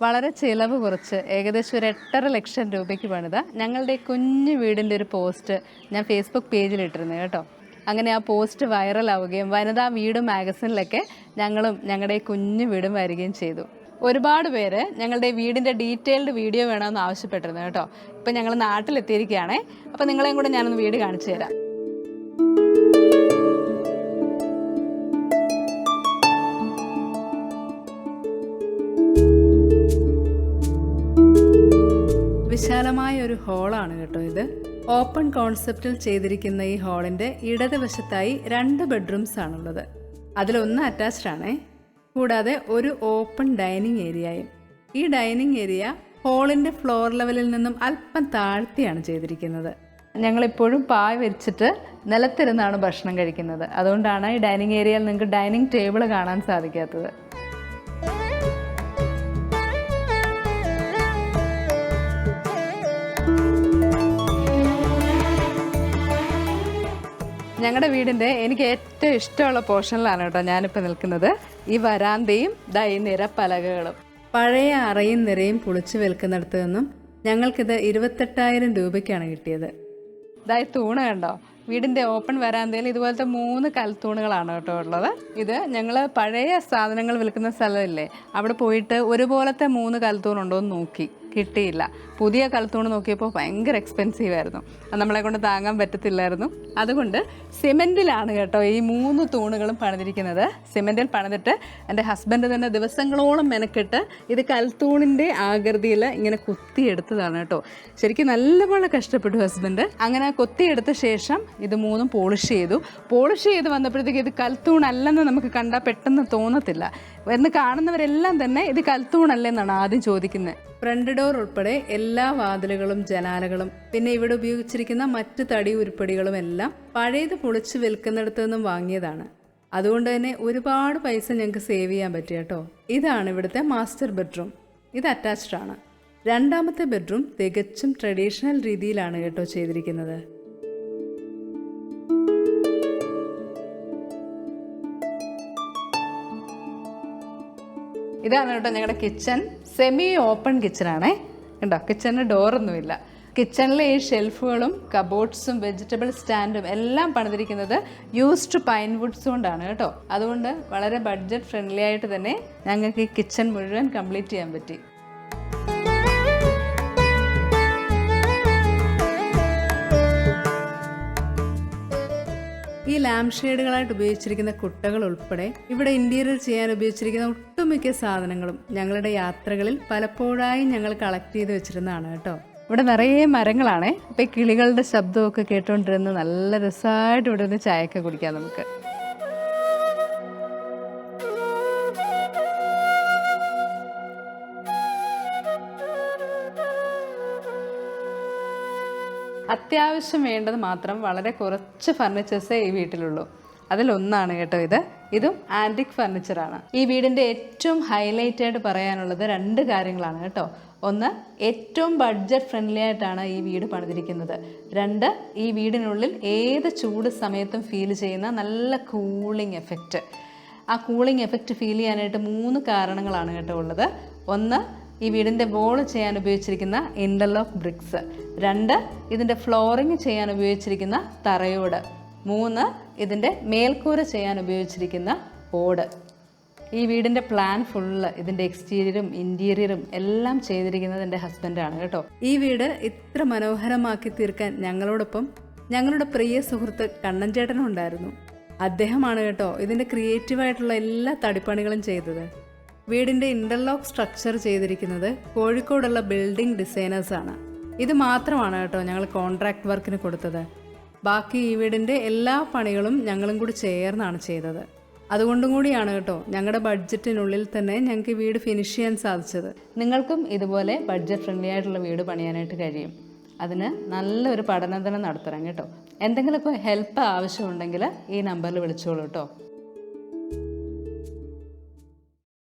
വളരെ ചിലവ് കുറച്ച് ഏകദേശം ഒരു എട്ടര ലക്ഷം രൂപയ്ക്ക് പണിത. ഞങ്ങളുടെ കുഞ്ഞു വീടിന്റെ ഒരു പോസ്റ്റ് ഞാൻ ഫേസ്ബുക്ക് പേജിൽ ഇട്ടിരുന്നു കേട്ടോ. അങ്ങനെ ആ പോസ്റ്റ് വൈറലാവുകയും വനിതാ വീട് മാഗസിനിലൊക്കെ ഞങ്ങളും ഞങ്ങളുടെ കുഞ്ഞു വീടും വരികയും ചെയ്തു. ഒരുപാട് പേര് ഞങ്ങളുടെ വീടിന്റെ ഡീറ്റെയിൽഡ് വീഡിയോ വേണമെന്ന് ആവശ്യപ്പെട്ടിരുന്നു കേട്ടോ. ഇപ്പം ഞങ്ങൾ നാട്ടിലെത്തിയിരിക്കുകയാണേ. അപ്പോൾ നിങ്ങളെയും കൂടെ ഞാനൊന്ന് വീട് കാണിച്ചു തരാം. വിശാലമായ ഒരു ഹാളാണ് കേട്ടോ ഇത്. ഓപ്പൺ കോൺസെപ്റ്റിൽ ചെയ്തിരിക്കുന്ന ഈ ഹാളിന്റെ ഇടതുവശത്തായി രണ്ട് ബെഡ്റൂംസ് ആണുള്ളത് അതിലൊന്ന് അറ്റാച്ച്ഡ് ആണേ. കൂടാതെ ഒരു ഓപ്പൺ ഡൈനിങ് ഏരിയയും. ഈ ഡൈനിങ് ഏരിയ ഹോളിന്റെ ഫ്ലോർ ലെവലിൽ നിന്നും അല്പം താഴ്ത്തിയാണ് ചെയ്തിരിക്കുന്നത്. ഞങ്ങളിപ്പോഴും പായ് വെച്ചിട്ട് നിലത്തിരുന്നാണ് ഭക്ഷണം കഴിക്കുന്നത്. അതുകൊണ്ടാണ് ഈ ഡൈനിങ് ഏരിയയിൽ നിങ്ങൾക്ക് ഡൈനിങ് ടേബിൾ കാണാൻ സാധിക്കാത്തത്. ഞങ്ങളുടെ വീടിന്റെ എനിക്ക് ഏറ്റവും ഇഷ്ടമുള്ള പോർഷനിലാണ് കേട്ടോ ഞാനിപ്പോൾ നിൽക്കുന്നത്. ഈ വരാന്തയും ദൈ നിരപ്പലകകളും. പഴയ അറയും നിരയും പൊളിച്ചു വിൽക്കുന്നിടത്തു നിന്നും ഞങ്ങൾക്കിത് ഇരുപത്തെട്ടായിരം രൂപയ്ക്കാണ് കിട്ടിയത്. ഇതായി തൂണ കണ്ടോ? വീടിന്റെ ഓപ്പൺ വരാന്തയിൽ ഇതുപോലത്തെ മൂന്ന് കൽത്തൂണുകളാണ് കേട്ടോ ഉള്ളത്. ഇത് ഞങ്ങൾ പഴയ സാധനങ്ങൾ വിൽക്കുന്ന സ്ഥലമില്ലേ? അവിടെ പോയിട്ട് ഒരുപോലത്തെ മൂന്ന് കൽത്തൂണുണ്ടോ എന്ന് നോക്കി. കിട്ടിയില്ല. പുതിയ കൽത്തൂണ് നോക്കിയപ്പോൾ ഭയങ്കര എക്സ്പെൻസീവ് ആയിരുന്നു. അത് നമ്മളെ കൊണ്ട് താങ്ങാൻ പറ്റത്തില്ലായിരുന്നു. അതുകൊണ്ട് സിമെന്റിലാണ് കേട്ടോ ഈ മൂന്ന് തൂണുകളും പണിതിരിക്കുന്നത്. സിമെന്റിൽ പണിതിട്ട് എന്റെ ഹസ്ബൻഡ് തന്നെ ദിവസങ്ങളോളം മെനക്കെട്ട് ഇത് കൽത്തൂണിന്റെ ആകൃതിയിൽ ഇങ്ങനെ കുത്തിയെടുത്തതാണ് കേട്ടോ. ശരിക്കും നല്ലപോലെ കഷ്ടപ്പെട്ടു ഹസ്ബൻഡ് അങ്ങനെ കൊത്തിയെടുത്ത ശേഷം ഇത് മൂന്നും പോളിഷ് ചെയ്തു. പോളിഷ് ചെയ്ത് വന്നപ്പോഴത്തേക്ക് ഇത് കൽത്തൂണല്ലെന്ന് നമുക്ക് കണ്ടാൽ പെട്ടെന്ന് തോന്നത്തില്ല. എന്ന് കാണുന്നവരെല്ലാം തന്നെ ഇത് കൽത്തൂണല്ലെന്നാണ് ആദ്യം ചോദിക്കുന്നത് ഫ്രണ്ട് ഡോർ ഉൾപ്പെടെ എല്ലാ വാതിലുകളും ജനാലകളും പിന്നെ ഇവിടെ ഉപയോഗിച്ചിരിക്കുന്ന മറ്റ് തടി ഉരുപ്പടികളും എല്ലാം പഴയത് പൊളിച്ച് വിൽക്കുന്നിടത്തു നിന്നും വാങ്ങിയതാണ്. അതുകൊണ്ട് തന്നെ ഒരുപാട് പൈസ ഞങ്ങൾക്ക് സേവ് ചെയ്യാൻ പറ്റി കേട്ടോ. ഇതാണ് ഇവിടുത്തെ മാസ്റ്റർ ബെഡ്റൂം ഇത് അറ്റാച്ച്ഡ് ആണ്. രണ്ടാമത്തെ ബെഡ്റൂം തികച്ചും ട്രഡീഷണൽ രീതിയിലാണ് കേട്ടോ ചെയ്തിരിക്കുന്നത്. ഇതാണ് കേട്ടോ ഞങ്ങളുടെ കിച്ചൺ സെമി ഓപ്പൺ കിച്ചണാണേ കണ്ടോ? കിച്ചണിന് ഡോറൊന്നുമില്ല കിച്ചണിലെ ഈ ഷെൽഫുകളും കബോർഡ്സും വെജിറ്റബിൾ സ്റ്റാൻഡും എല്ലാം പണിതിരിക്കുന്നത് യൂസ്ഡ് പൈൻ വുഡ്സ് കൊണ്ടാണ് കേട്ടോ. അതുകൊണ്ട് വളരെ ബഡ്ജറ്റ് ഫ്രണ്ട്ലി ആയിട്ട് തന്നെ ഞങ്ങൾക്ക് ഈ കിച്ചൺ മുഴുവൻ കംപ്ലീറ്റ് ചെയ്യാൻ പറ്റി. ഈ ലാമ്പ് ഷെയ്ഡുകളായിട്ട് ഉപയോഗിച്ചിരിക്കുന്ന കുട്ടകൾ ഉൾപ്പെടെ ഇവിടെ ഇന്റീരിയർ ചെയ്യാൻ ഉപയോഗിച്ചിരിക്കുന്ന ഒട്ടുമിക്ക സാധനങ്ങളും ഞങ്ങളുടെ യാത്രകളിൽ പലപ്പോഴായി ഞങ്ങൾ കളക്ട് ചെയ്ത് വെച്ചിരുന്നതാണ് കേട്ടോ. ഇവിടെ നിറയെ മരങ്ങളാണേ. ഇപ്പൊ കിളികളുടെ ശബ്ദമൊക്കെ കേട്ടുകൊണ്ടിരുന്ന് നല്ല രസമായിട്ട് ഇവിടെ നിന്ന് ചായയൊക്കെ കുടിക്കാം നമുക്ക്. അത്യാവശ്യം വേണ്ടത് മാത്രം വളരെ കുറച്ച് ഫർണിച്ചേഴ്സേ ഈ വീട്ടിലുള്ളൂ. അതിലൊന്നാണ് കേട്ടോ ഇത്. ഇതും ആന്റിക് ഫർണിച്ചറാണ്. ഈ വീടിന്റെ ഏറ്റവും ഹൈലൈറ്റ് ആയിട്ട് പറയാനുള്ളത് രണ്ട് കാര്യങ്ങളാണ് കേട്ടോ. ഒന്ന് ഏറ്റവും ബഡ്ജറ്റ് ഫ്രണ്ട്ലി ആയിട്ടാണ് ഈ വീട് പണിതിരിക്കുന്നത്. രണ്ട് ഈ വീടിനുള്ളിൽ ഏത് ചൂട് സമയത്തും ഫീൽ ചെയ്യുന്ന നല്ല കൂളിംഗ് എഫക്റ്റ് ആ കൂളിംഗ് എഫക്റ്റ് ഫീൽ ചെയ്യാനായിട്ട് മൂന്ന് കാരണങ്ങളാണ് കേട്ടോ ഉള്ളത്. ഒന്ന് ഈ വീടിന്റെ വോൾ ചെയ്യാൻ ഉപയോഗിച്ചിരിക്കുന്ന ഇന്റർലോക്ക് ബ്രിക്സ് രണ്ട് ഇതിന്റെ ഫ്ലോറിങ് ചെയ്യാൻ ഉപയോഗിച്ചിരിക്കുന്ന തറയോട്. മൂന്ന് ഇതിന്റെ മേൽക്കൂര ചെയ്യാൻ ഉപയോഗിച്ചിരിക്കുന്ന ഓട് ഈ വീടിന്റെ പ്ലാൻ ഫുള്ള് ഇതിന്റെ എക്സ്റ്റീരിയറും ഇന്റീരിയറും എല്ലാം ചെയ്തിരിക്കുന്നത് എന്റെ ഹസ്ബൻഡാണ് കേട്ടോ. ഈ വീട് ഇത്ര മനോഹരമാക്കി തീർക്കാൻ ഞങ്ങളോടൊപ്പം ഞങ്ങളുടെ പ്രിയ സുഹൃത്ത് കണ്ണൻ ചേട്ടനും ഉണ്ടായിരുന്നു അദ്ദേഹമാണ് കേട്ടോ ഇതിന്റെ ക്രിയേറ്റീവായിട്ടുള്ള എല്ലാ തടിപ്പണികളും ചെയ്തത്. വീടിന്റെ ഇന്റർലോക്ക് സ്ട്രക്ചർ ചെയ്തിരിക്കുന്നത് കോഴിക്കോടുള്ള ബിൽഡിംഗ് ഡിസൈനേഴ്സാണ് ഇത് മാത്രമാണ് കേട്ടോ ഞങ്ങൾ കോൺട്രാക്ട് വർക്കിന് കൊടുത്തത്. ബാക്കി ഈ വീടിന്റെ എല്ലാ പണികളും ഞങ്ങളും കൂടി ചേർന്നാണ് ചെയ്തത്. അതുകൊണ്ടും കൂടിയാണ് കേട്ടോ ഞങ്ങളുടെ ബഡ്ജറ്റിനുള്ളിൽ തന്നെ ഞങ്ങൾക്ക് വീട് ഫിനിഷ് ചെയ്യാൻ സാധിച്ചത്. നിങ്ങൾക്കും ഇതുപോലെ ബഡ്ജറ്റ് ഫ്രണ്ട്ലി ആയിട്ടുള്ള വീട് പണിയാനായിട്ട് കഴിയും. അതിന് നല്ലൊരു പഠനം തന്നെ നടത്തണം കേട്ടോ. എന്തെങ്കിലുമൊക്കെ ഹെൽപ്പ് ആവശ്യമുണ്ടെങ്കിൽ ഈ നമ്പറിൽ വിളിച്ചോളൂ കേട്ടോ.